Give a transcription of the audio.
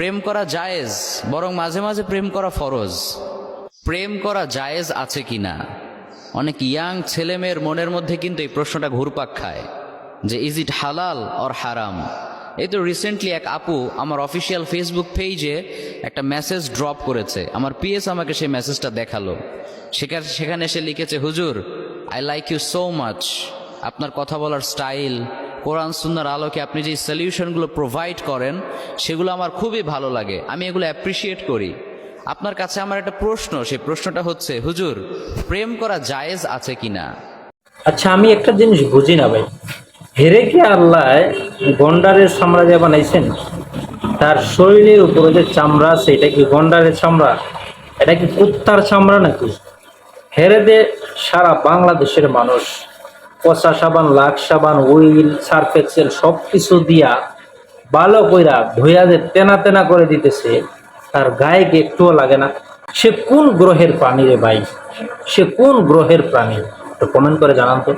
প্রেম করা জায়েজ, বরং মাঝে মাঝে প্রেম করা ফরজ। প্রেম করা জায়েজ আছে কিনা অনেক ইয়াং ছেলেমেয়ের মনের মধ্যে কিন্তু এই প্রশ্নটা ঘুরপাক খায়, যে ইজ ইট হালাল অর হারাম এই তো রিসেন্টলি এক আপু আমার অফিসিয়াল ফেসবুক পেজে একটা মেসেজ ড্রপ করেছে। আমার পিএস আমাকে সেই মেসেজটা দেখাল। সেখানে সেখানে সে লিখেছে, হুজুর I like you so much আপনার কথা বলার স্টাইল কোরআন সুন্নার আলোকে আপনি যে সলিউশনগুলো প্রোভাইড করেন, সেগুলো আমার খুবই ভালো লাগে। আমি এগুলো অ্যাপ্রিসিয়েট করি। আপনার কাছে আমার একটা প্রশ্ন, সেই প্রশ্নটা হচ্ছে, হুজুর, প্রেম করা জায়েজ আছে কিনা? আচ্ছা আমি একটা জিনিস বুঝি না ভাই। হেরে কি আল্লাহ গন্ডারের সাম্রাজ্য বানাইছেন? তার শরীরের উপরে যে চামড়া আছে, এটা কি গন্ডারের চামড়া? এটা কি কুত্তার চামড়া নাকি? হেরে দে সারা বাংলাদেশের মানুষ। পচা সাবান, লাখ সাবান, উইল সার্ফ এক্সেল সব কিছু দিয়া ভালো কইরা ধুইয়া যে তেনা তেনা করে দিতেছে, তার গায়ে একটুও লাগে না? সে কোন গ্রহের প্রাণী রে ভাই? সে কোন গ্রহের প্রাণী? তো কমেন্ট করে জানান তো।